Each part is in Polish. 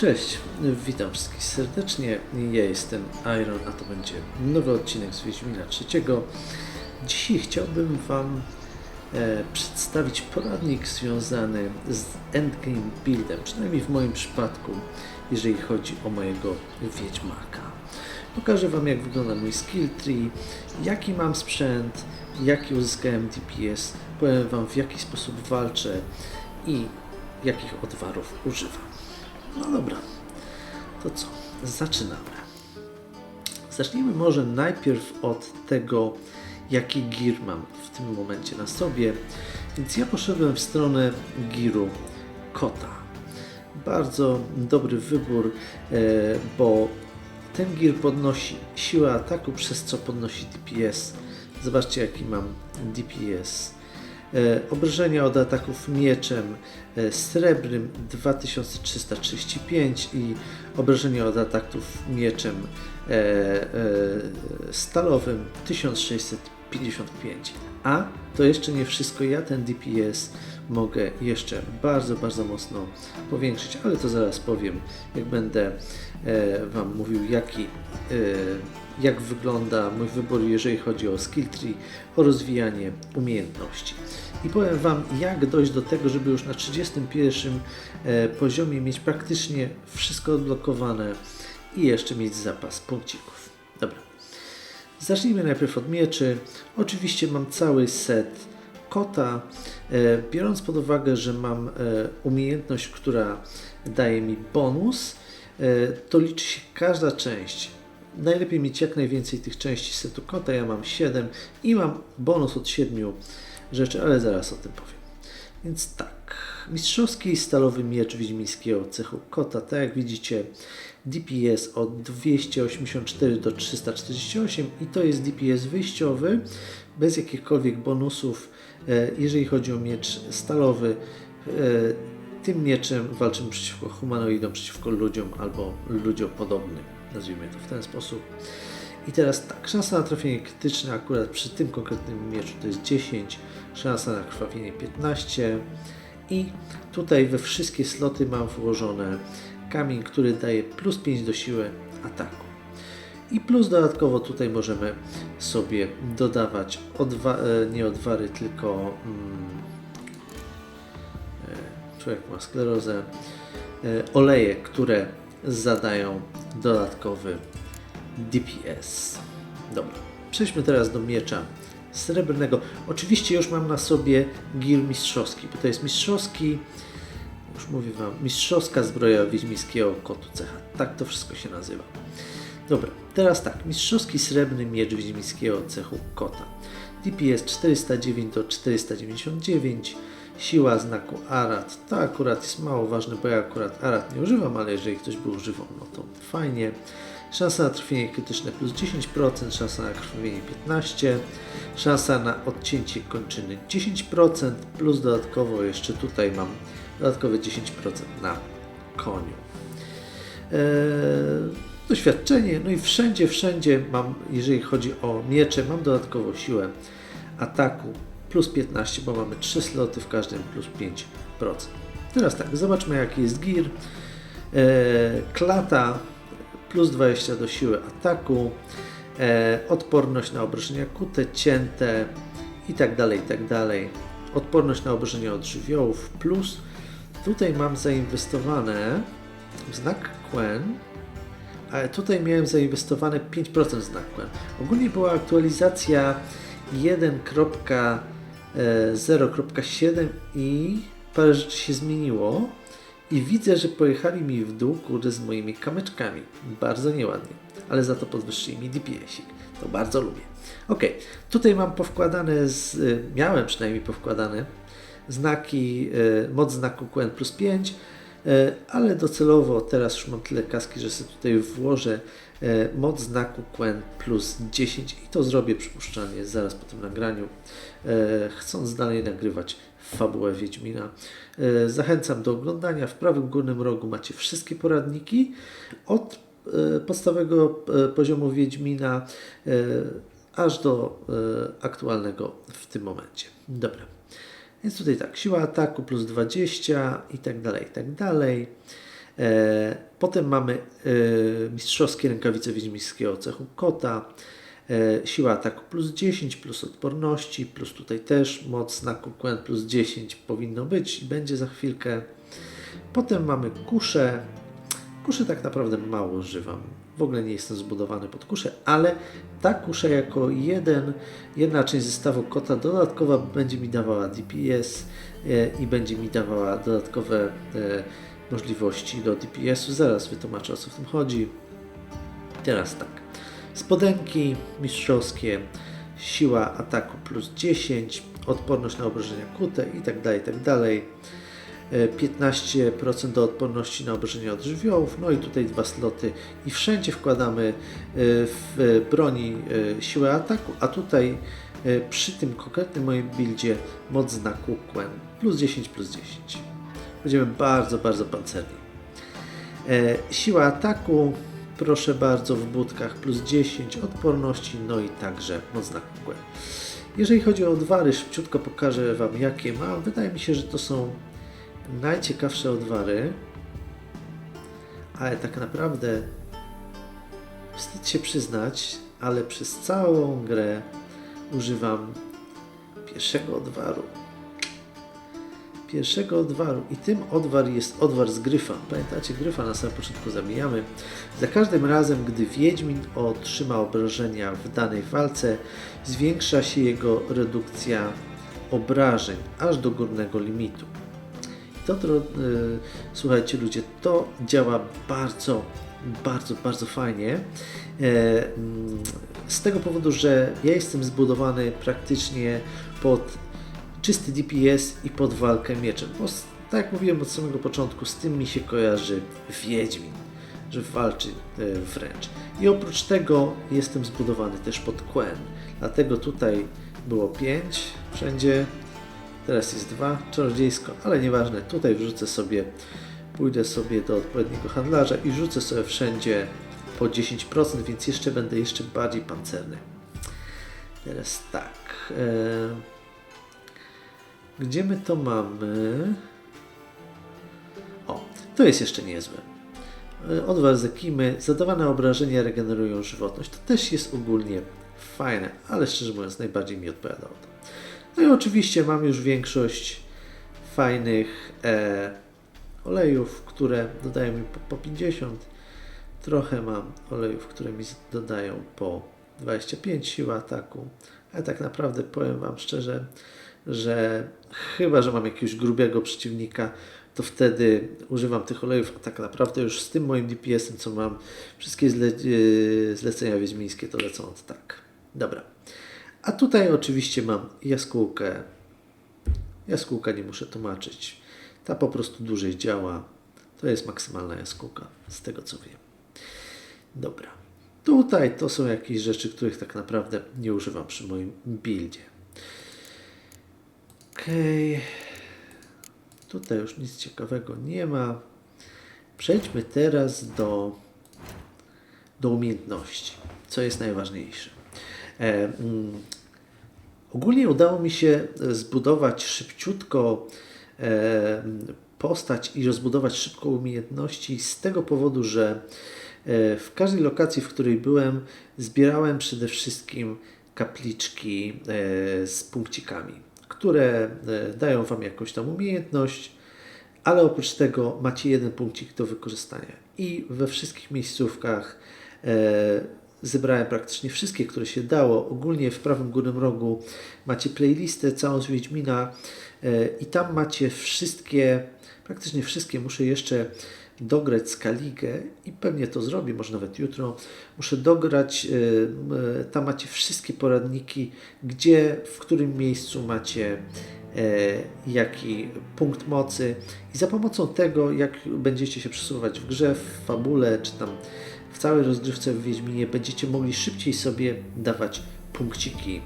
Cześć, witam wszystkich serdecznie. Ja jestem Iron, a to będzie nowy odcinek z Wiedźmina III. Dzisiaj chciałbym Wam e, przedstawić poradnik związany z endgame buildem, przynajmniej w moim przypadku, jeżeli chodzi o mojego Wiedźmaka. Pokażę Wam, jak wygląda mój skill tree, jaki mam sprzęt, jaki uzyskałem DPS, powiem Wam, w jaki sposób walczę i jakich odwarów używam. No dobra, to co? Zaczynamy. Zacznijmy może najpierw od tego, jaki gear mam w tym momencie na sobie. Więc ja poszedłem w stronę giru kota. Bardzo dobry wybór, e, bo ten gear podnosi siłę ataku, przez co podnosi DPS. Zobaczcie, jaki mam DPS. E, Obrażenia od ataków mieczem e, srebrnym 2335 i obrażenia od ataków mieczem e, stalowym 1655. A to jeszcze nie wszystko. Ja ten DPS mogę jeszcze bardzo, bardzo mocno powiększyć, ale to zaraz powiem, jak będę e, Wam mówił, jaki, e, jak wygląda mój wybór, jeżeli chodzi o skill tree, o rozwijanie umiejętności. I powiem Wam, jak dojść do tego, żeby już na 31 e, poziomie mieć praktycznie wszystko odblokowane i jeszcze mieć zapas punkcików. Dobra. Zacznijmy najpierw od mieczy. Oczywiście mam cały set kota, e, biorąc pod uwagę, że mam e, umiejętność, która daje mi bonus, e, to liczy się każda część. Najlepiej mieć jak najwięcej tych części setu kota. Ja mam 7 i mam bonus od 7 rzeczy, ale zaraz o tym powiem. Więc tak, mistrzowski stalowy miecz wiedźmińskiego cechu kota, tak jak widzicie, DPS od 284 do 348 i to jest DPS wyjściowy, bez jakichkolwiek bonusów, jeżeli chodzi o miecz stalowy. e, Tym mieczem walczymy przeciwko humanoidom, przeciwko ludziom albo ludziom podobnym, nazwijmy to w ten sposób. I teraz tak, szansa na trafienie krytyczne akurat przy tym konkretnym mieczu to jest 10, szansa na krwawienie 15 i tutaj we wszystkie sloty mam włożone kamień, który daje plus 5 do siły ataku. I plus dodatkowo tutaj możemy sobie dodawać odwa- e, nie odwary, tylko mm, e, człowiek ma sklerozę, e, oleje, które zadają dodatkowy DPS. Dobra, przejdźmy teraz do miecza srebrnego. Oczywiście już mam na sobie gil mistrzowski, bo to jest mistrzowski, już mówię Wam, mistrzowska zbroja wiedźmińskiego kotu cecha. Tak to wszystko się nazywa. Dobra, teraz tak, mistrzowski srebrny miecz wiedźmińskiego cechu kota. DPS 409 do 499, siła znaku Arat. To akurat jest mało ważne, bo ja akurat Arat nie używam, ale jeżeli ktoś by używał, no to fajnie. Szansa na trafienie krytyczne plus 10%, szansa na krwawienie 15%, szansa na odcięcie kończyny 10%, plus dodatkowo jeszcze tutaj mam dodatkowe 10% na koniu. Eee, doświadczenie, no i wszędzie, wszędzie mam, jeżeli chodzi o miecze, mam dodatkową siłę ataku plus 15, bo mamy 3 sloty w każdym plus 5%. Teraz tak, zobaczmy jaki jest gear. Eee, klata plus 20 do siły ataku, e, odporność na obrażenia kute, cięte i tak dalej, i tak dalej. Odporność na obrażenia od żywiołów plus tutaj mam zainwestowane w znak Quen, ale tutaj miałem zainwestowane 5% w znak Quen. Ogólnie była aktualizacja 1.0.7 i parę rzeczy się zmieniło. I widzę, że pojechali mi w dół, kurde, z moimi kamyczkami. Bardzo nieładnie. Ale za to podwyższyli mi DPS-ik. To bardzo lubię. Ok, tutaj mam powkładane, z, y, miałem przynajmniej powkładane znaki, y, moc znaku QN plus 5, y, ale docelowo teraz już mam tyle kaski, że sobie tutaj włożę y, moc znaku QN plus 10 i to zrobię przypuszczalnie zaraz po tym nagraniu, y, chcąc dalej nagrywać fabułę Wiedźmina. E, Zachęcam do oglądania. W prawym górnym rogu macie wszystkie poradniki od e, podstawowego e, poziomu Wiedźmina e, aż do e, aktualnego w tym momencie. Dobra. Więc tutaj tak, siła ataku plus 20 i tak dalej, i tak dalej. E, potem mamy e, mistrzowskie rękawice wiedźmińskiego cechu kota. E, siła ataku plus 10, plus odporności, plus tutaj też moc na QQN plus 10 powinno być i będzie za chwilkę. Potem mamy kuszę. Kuszy tak naprawdę mało używam. W ogóle nie jestem zbudowany pod kuszę, ale ta kusza jako jeden, jedna część zestawu kota dodatkowa będzie mi dawała DPS e, i będzie mi dawała dodatkowe e, możliwości do DPS-u. Zaraz wytłumaczę o co w tym chodzi. Teraz tak. Spodenki mistrzowskie, siła ataku plus 10, odporność na obrażenia kute i tak dalej, tak dalej. E, 15% do odporności na obrażenia od żywiołów, no i tutaj dwa sloty i wszędzie wkładamy e, w broni e, siłę ataku, a tutaj e, przy tym konkretnym moim buildzie moc znaku plus 10 plus 10. Będziemy bardzo, bardzo pancerni. Siła ataku, proszę bardzo, w budkach plus 10 odporności, no i także moc na kukłę. Jeżeli chodzi o odwary, szybciutko pokażę Wam jakie mam. Wydaje mi się, że to są najciekawsze odwary, ale tak naprawdę wstyd się przyznać, ale przez całą grę używam pierwszego odwaru pierwszego odwaru i tym odwar jest odwar z gryfa. Pamiętacie, gryfa na samym początku zabijamy. Za każdym razem, gdy Wiedźmin otrzyma obrażenia w danej walce, zwiększa się jego redukcja obrażeń aż do górnego limitu. To, to yy, słuchajcie ludzie, to działa bardzo, bardzo, bardzo fajnie. E, mm, z tego powodu, że ja jestem zbudowany praktycznie pod czysty DPS i pod walkę mieczem. Bo tak jak mówiłem od samego początku, z tym mi się kojarzy Wiedźmin, że walczy e, wręcz. I oprócz tego jestem zbudowany też pod Quen. Dlatego tutaj było 5 wszędzie, teraz jest 2 czarodziejsko, ale nieważne, tutaj wrzucę sobie, pójdę sobie do odpowiedniego handlarza i rzucę sobie wszędzie po 10%, więc jeszcze będę jeszcze bardziej pancerny. Teraz tak. E, gdzie my to mamy? O, to jest jeszcze niezłe. E, Odwar Zekimy, zadawane obrażenia regenerują żywotność. To też jest ogólnie fajne, ale szczerze mówiąc najbardziej mi odpowiadało to. No i oczywiście mam już większość fajnych e, olejów, które dodają mi po, po 50. Trochę mam olejów, które mi dodają po 25 siły ataku. Ale tak naprawdę powiem Wam szczerze, że chyba, że mam jakiegoś grubiego przeciwnika, to wtedy używam tych olejów, a tak naprawdę już z tym moim DPS-em, co mam, wszystkie zle, e, zlecenia wiedźmińskie to lecą od tak. Dobra. A tutaj oczywiście mam jaskółkę. Jaskółka nie muszę tłumaczyć. Ta po prostu dłużej działa. To jest maksymalna jaskółka, z tego co wiem. Dobra. Tutaj to są jakieś rzeczy, których tak naprawdę nie używam przy moim buildzie. Okej. Tutaj już nic ciekawego nie ma. Przejdźmy teraz do, do umiejętności, co jest najważniejsze. E, mm, ogólnie udało mi się e, zbudować szybciutko e, postać i rozbudować szybko umiejętności z tego powodu, że w każdej lokacji, w której byłem, zbierałem przede wszystkim kapliczki z punkcikami, które dają Wam jakąś tam umiejętność, ale oprócz tego macie jeden punkcik do wykorzystania. I we wszystkich miejscówkach zebrałem praktycznie wszystkie, które się dało. Ogólnie w prawym górnym rogu macie playlistę całą z Wiedźmina e, i tam macie wszystkie, praktycznie wszystkie. Muszę jeszcze dograć Skaligę i pewnie to zrobię, może nawet jutro. Muszę dograć, e, e, tam macie wszystkie poradniki, gdzie, w którym miejscu macie jaki punkt mocy i za pomocą tego, jak będziecie się przesuwać w grze, w fabule, czy tam w całej rozgrywce w Wiedźminie, będziecie mogli szybciej sobie dawać punkciki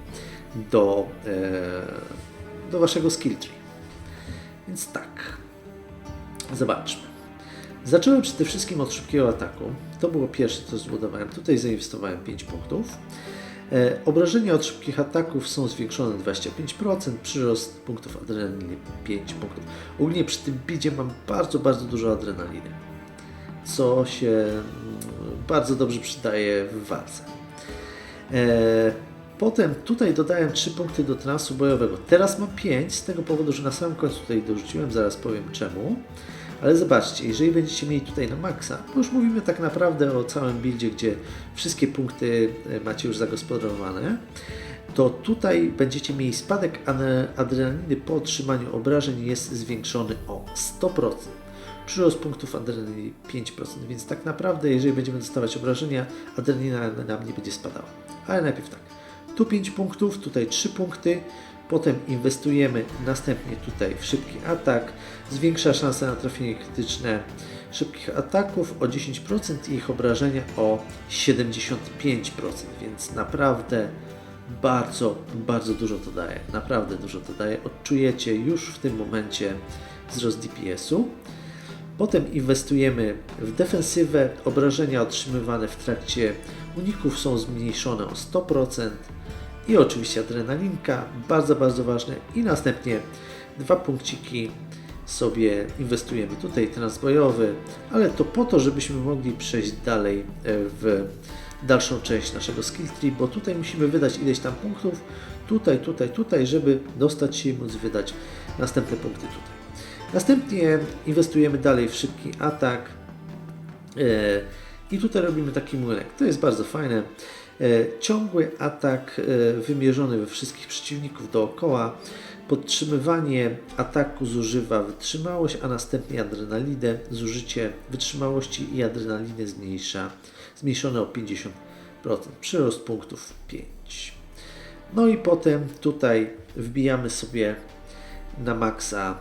do, e, do waszego skill tree. Więc tak, zobaczmy. Zacząłem przede wszystkim od szybkiego ataku. To było pierwsze, co zbudowałem. Tutaj zainwestowałem 5 punktów. E, obrażenia od szybkich ataków są zwiększone 25%, przyrost punktów adrenaliny 5 punktów. Ogólnie przy tym bidzie mam bardzo, bardzo dużo adrenaliny. co się bardzo dobrze przydaje w walce. E, Potem tutaj dodałem 3 punkty do transu bojowego. Teraz mam 5 z tego powodu, że na samym końcu tutaj dorzuciłem, zaraz powiem czemu. Ale zobaczcie, jeżeli będziecie mieli tutaj na maksa, bo już mówimy tak naprawdę o całym buildzie, gdzie wszystkie punkty e, macie już zagospodarowane, to tutaj będziecie mieli spadek adrenaliny po otrzymaniu obrażeń jest zwiększony o 100%. Przyrost punktów adrenaliny 5%, więc tak naprawdę jeżeli będziemy dostawać obrażenia, adrenalina nam nie będzie spadała. Ale najpierw tak, tu 5 punktów, tutaj 3 punkty, potem inwestujemy następnie tutaj w szybki atak, zwiększa szanse na trafienie krytyczne szybkich ataków o 10% i ich obrażenia o 75%, więc naprawdę bardzo, bardzo dużo to daje. Naprawdę dużo to daje. Odczujecie już w tym momencie wzrost DPS-u. Potem inwestujemy w defensywę. Obrażenia otrzymywane w trakcie uników są zmniejszone o 100%. I oczywiście adrenalinka, bardzo, bardzo ważne. I następnie dwa punkciki sobie inwestujemy tutaj, transbojowy, ale to po to, żebyśmy mogli przejść dalej e, w dalszą część naszego skill tree, bo tutaj musimy wydać ileś tam punktów, tutaj, tutaj, tutaj, żeby dostać się i móc wydać następne punkty tutaj. Następnie inwestujemy dalej w szybki atak e, i tutaj robimy taki młynek. To jest bardzo fajne. E, Ciągły atak e, wymierzony we wszystkich przeciwników dookoła. Podtrzymywanie ataku zużywa wytrzymałość, a następnie adrenalinę. Zużycie wytrzymałości i adrenaliny zmniejsza, zmniejszone o 50%. Przyrost punktów 5. No i potem tutaj wbijamy sobie na maksa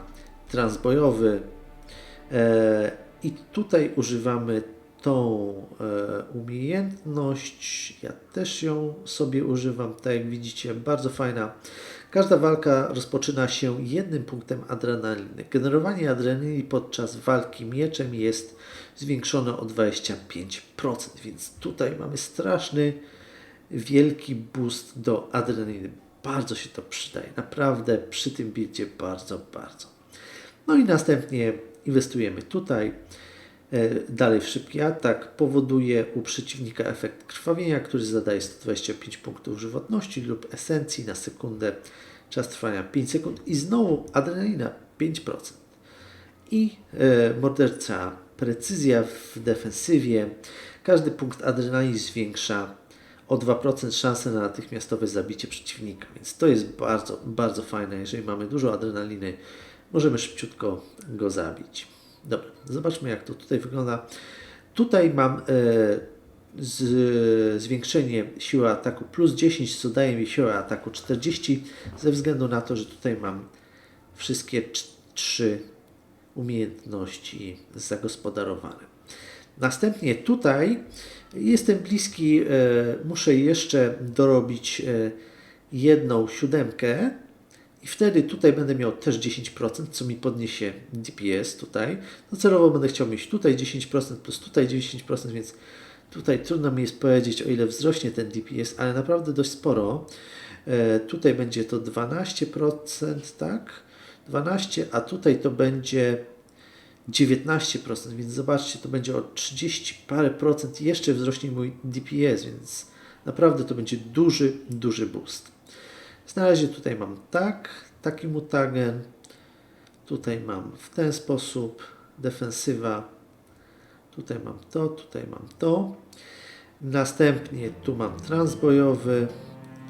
transbojowy e, i tutaj używamy tą e, umiejętność. Ja też ją sobie używam, tak jak widzicie, bardzo fajna. Każda walka rozpoczyna się jednym punktem adrenaliny. Generowanie adrenaliny podczas walki mieczem jest zwiększone o 25%, więc tutaj mamy straszny, wielki boost do adrenaliny. Bardzo się to przydaje, naprawdę przy tym buildzie bardzo, bardzo. No i następnie inwestujemy tutaj. E, Dalej szybki atak powoduje u przeciwnika efekt krwawienia, który zadaje 125 punktów żywotności lub esencji na sekundę. Czas trwania 5 sekund i znowu adrenalina 5%. I e, morderca precyzja w defensywie. Każdy punkt adrenaliny zwiększa o 2% szansę na natychmiastowe zabicie przeciwnika, więc to jest bardzo, bardzo fajne. Jeżeli mamy dużo adrenaliny, możemy szybciutko go zabić. Dobra, zobaczmy jak to tutaj wygląda. Tutaj mam e, z, zwiększenie siły ataku plus 10, co daje mi siłę ataku 40, ze względu na to, że tutaj mam wszystkie trzy umiejętności zagospodarowane. Następnie tutaj jestem bliski, e, muszę jeszcze dorobić e, jedną siódemkę i wtedy tutaj będę miał też 10%, co mi podniesie DPS tutaj. No celowo będę chciał mieć tutaj 10% plus tutaj 10%, więc tutaj trudno mi jest powiedzieć o ile wzrośnie ten DPS, ale naprawdę dość sporo. E, tutaj będzie to 12%, tak? 12, a tutaj to będzie 19%, więc zobaczcie, to będzie o 30 parę procent jeszcze wzrośnie mój DPS, więc naprawdę to będzie duży, duży boost. Na tutaj mam tak, taki mutagen, tutaj mam w ten sposób defensywa, tutaj mam to, tutaj mam to. Następnie tu mam transbojowy,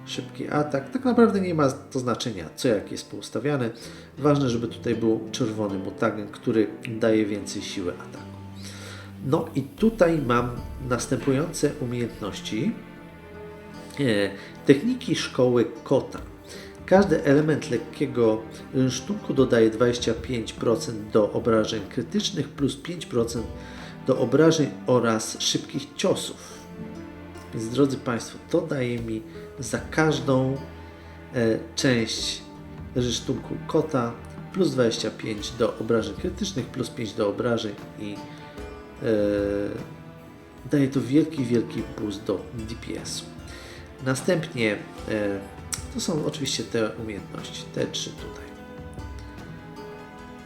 szybki atak. Tak naprawdę nie ma to znaczenia, co jak jest poustawiane. Ważne, żeby tutaj był czerwony mutagen, który daje więcej siły ataku. No i tutaj mam następujące umiejętności. E, Techniki szkoły kota. Każdy element lekkiego sztuku dodaje 25% do obrażeń krytycznych plus 5% do obrażeń oraz szybkich ciosów. Więc drodzy Państwo, to daje mi za każdą e, część rysztunku kota plus 25 do obrażeń krytycznych, plus 5 do obrażeń i e, daje to wielki, wielki boost do DPS-u. Następnie e, to są oczywiście te umiejętności, te trzy tutaj.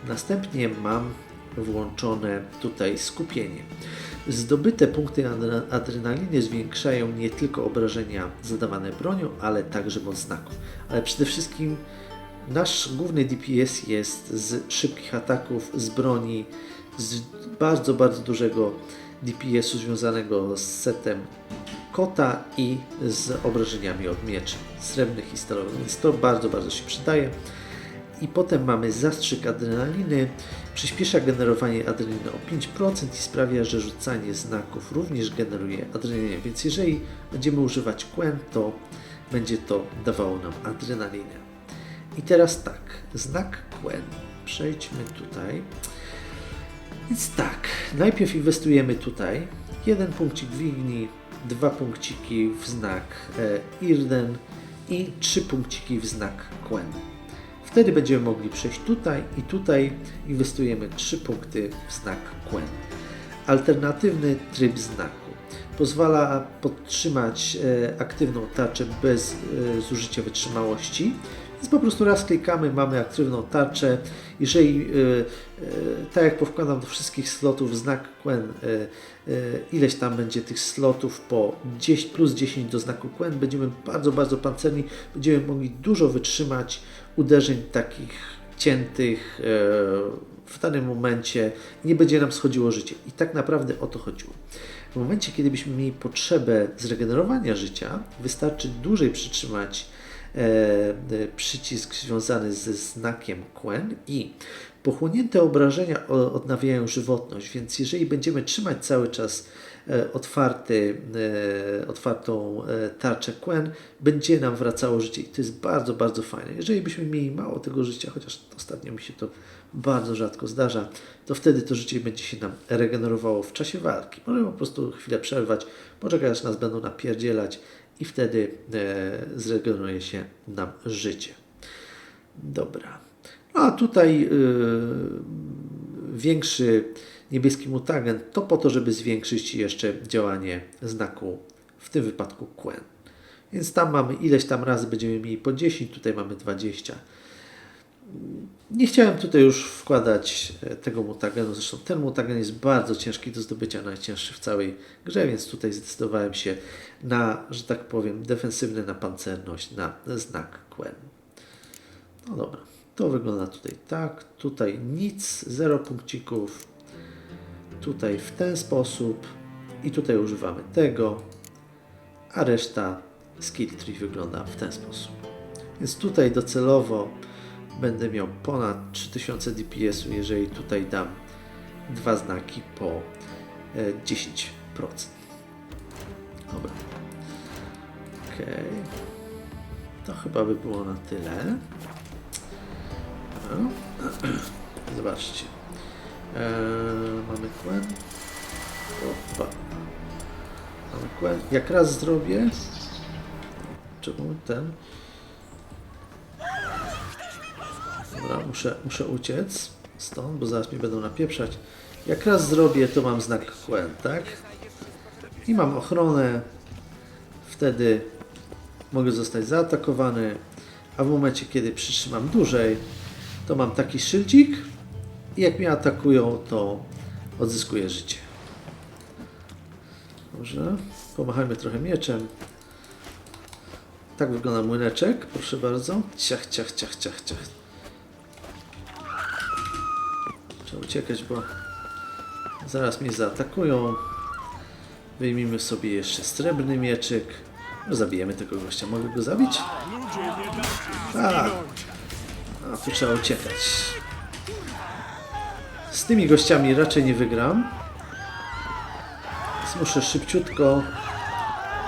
Następnie mam włączone tutaj skupienie. Zdobyte punkty adre- adrenaliny zwiększają nie tylko obrażenia zadawane bronią, ale także moc znaków. Ale przede wszystkim nasz główny DPS jest z szybkich ataków, z broni, z bardzo, bardzo dużego DPS-u związanego z setem kota i z obrażeniami od mieczy srebrnych i stalowych, więc to bardzo, bardzo się przydaje. I potem mamy zastrzyk adrenaliny, przyspiesza generowanie adrenaliny o 5% i sprawia, że rzucanie znaków również generuje adrenalinę. Więc jeżeli będziemy używać Quen, to będzie to dawało nam adrenalinę. I teraz tak, znak Quen. Przejdźmy tutaj. Więc tak, najpierw inwestujemy tutaj. Jeden punkcik w Igni, dwa punkciki w znak e, Irden i trzy punkciki w znak Quen. Wtedy będziemy mogli przejść tutaj i tutaj inwestujemy 3 punkty w znak Quen. Alternatywny tryb znaku pozwala podtrzymać e, aktywną tarczę bez e, zużycia wytrzymałości. Więc po prostu raz klikamy, mamy aktywną tarczę. Jeżeli, e, e, tak jak powkładam do wszystkich slotów znak Quen, e, e, ileś tam będzie tych slotów po 10, plus 10 do znaku Quen, będziemy bardzo, bardzo pancerni, będziemy mogli dużo wytrzymać uderzeń takich ciętych e, w danym momencie, nie będzie nam schodziło życie. I tak naprawdę o to chodziło. W momencie, kiedy byśmy mieli potrzebę zregenerowania życia, wystarczy dłużej przytrzymać przycisk związany ze znakiem Quen i pochłonięte obrażenia odnawiają żywotność, więc jeżeli będziemy trzymać cały czas e, otwarty, e, otwartą e, tarczę Quen, będzie nam wracało życie i to jest bardzo, bardzo fajne. Jeżeli byśmy mieli mało tego życia, chociaż ostatnio mi się to bardzo rzadko zdarza, to wtedy to życie będzie się nam regenerowało w czasie walki. Możemy po prostu chwilę przerwać, poczekać aż nas będą napierdzielać i wtedy e, zregeneruje się nam życie. Dobra. No a tutaj y, większy niebieski mutagen to po to, żeby zwiększyć jeszcze działanie znaku, w tym wypadku Quen. Więc tam mamy ileś tam razy będziemy mieli po 10, tutaj mamy 20. Nie chciałem tutaj już wkładać e, tego mutagenu, zresztą ten mutagen jest bardzo ciężki do zdobycia, najcięższy w całej grze, więc tutaj zdecydowałem się na, że tak powiem, defensywny na pancerność, na znak Quen. No dobra, to wygląda tutaj tak, tutaj nic, zero punkcików, tutaj w ten sposób. I tutaj używamy tego, a reszta skill tree wygląda w ten sposób. Więc tutaj docelowo będę miał ponad 3000 DPS-u, jeżeli tutaj dam dwa znaki po e, 10%. Dobra. Okej. To chyba by było na tyle. No. Zobaczcie. Eee, mamy Quen. Opa. Mamy Quen. Jak raz zrobię... Czemu ten? Dobra, muszę, muszę uciec stąd, bo zaraz mnie będą napieprzać. Jak raz zrobię, to mam znak Quen, tak? I mam ochronę. Wtedy mogę zostać zaatakowany, a w momencie, kiedy przytrzymam dłużej, to mam taki szyldzik i jak mnie atakują, to odzyskuję życie. Dobrze, pomachajmy trochę mieczem. Tak wygląda młyneczek, proszę bardzo. Ciach, ciach, ciach, ciach, ciach. Trzeba uciekać, bo zaraz mnie zaatakują. Wyjmijmy sobie jeszcze srebrny mieczyk. No, zabijemy tego gościa. Mogę go zabić? Tak. A tu trzeba uciekać. Z tymi gościami raczej nie wygram. Więc muszę szybciutko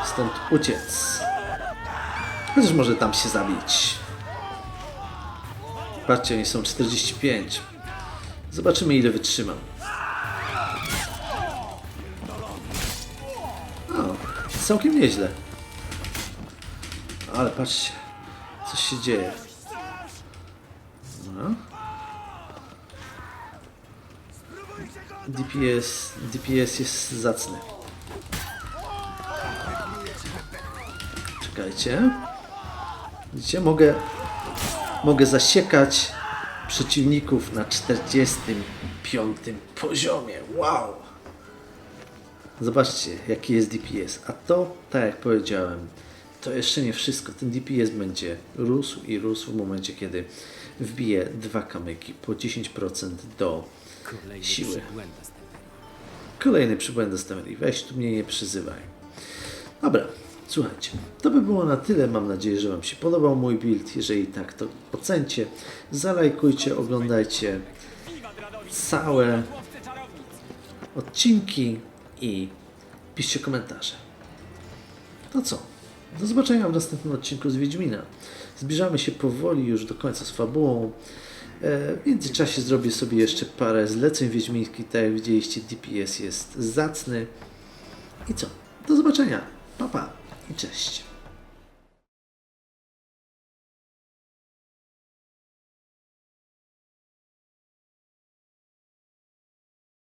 stąd uciec. Chociaż może tam się zabić. Patrzcie, oni są 45. Zobaczymy ile wytrzymam. O, całkiem nieźle. Ale patrzcie, coś się dzieje. No. DPS, DPS jest zacny. Czekajcie. Widzicie, mogę, mogę zasiekać przeciwników na 45 poziomie. Wow! Zobaczcie, jaki jest DPS. A to, tak jak powiedziałem, to jeszcze nie wszystko. Ten DPS będzie rósł i rósł w momencie, kiedy wbije dwa kamyki po 10% do Kolejny siły. przybłęda. Kolejny przybłęda z teorii. Weź tu mnie nie przyzywaj. Dobra, słuchajcie. To by było na tyle. Mam nadzieję, że Wam się podobał mój build. Jeżeli tak, to ocencie, zalajkujcie, oglądajcie całe odcinki i piszcie komentarze. To co? Do zobaczenia w następnym odcinku z Wiedźmina. Zbliżamy się powoli już do końca z fabułą. E, W międzyczasie zrobię sobie jeszcze parę zleceń wiedźmińskich. Tak jak widzieliście, DPS jest zacny. I co? Do zobaczenia. Pa, pa cześć.